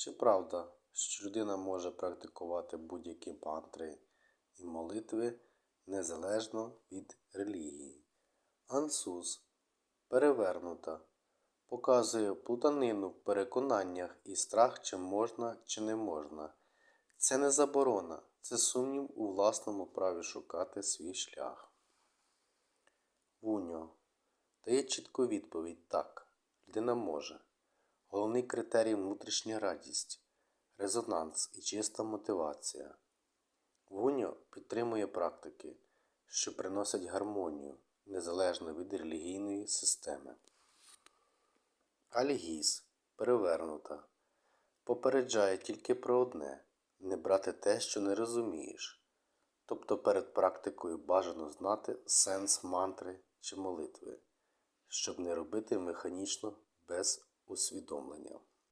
Чи правда, що людина може практикувати будь-які мантри і молитви незалежно від релігії? Ансус перевернута показує плутанину в переконаннях і страх, чи можна, чи не можна. Це не заборона, це сумнів у власному праві шукати свій шлях. Вуньо дає чітку відповідь так, людина може. Головний критерій внутрішня радість, резонанс і чиста мотивація. Вуньо підтримує практики, що приносять гармонію незалежно від релігійної системи. Алігіз перевернута. Попереджає тільки про одне не брати те, що не розумієш. Тобто перед практикою бажано знати сенс мантри чи молитви, щоб не робити механічно без усвідомлення.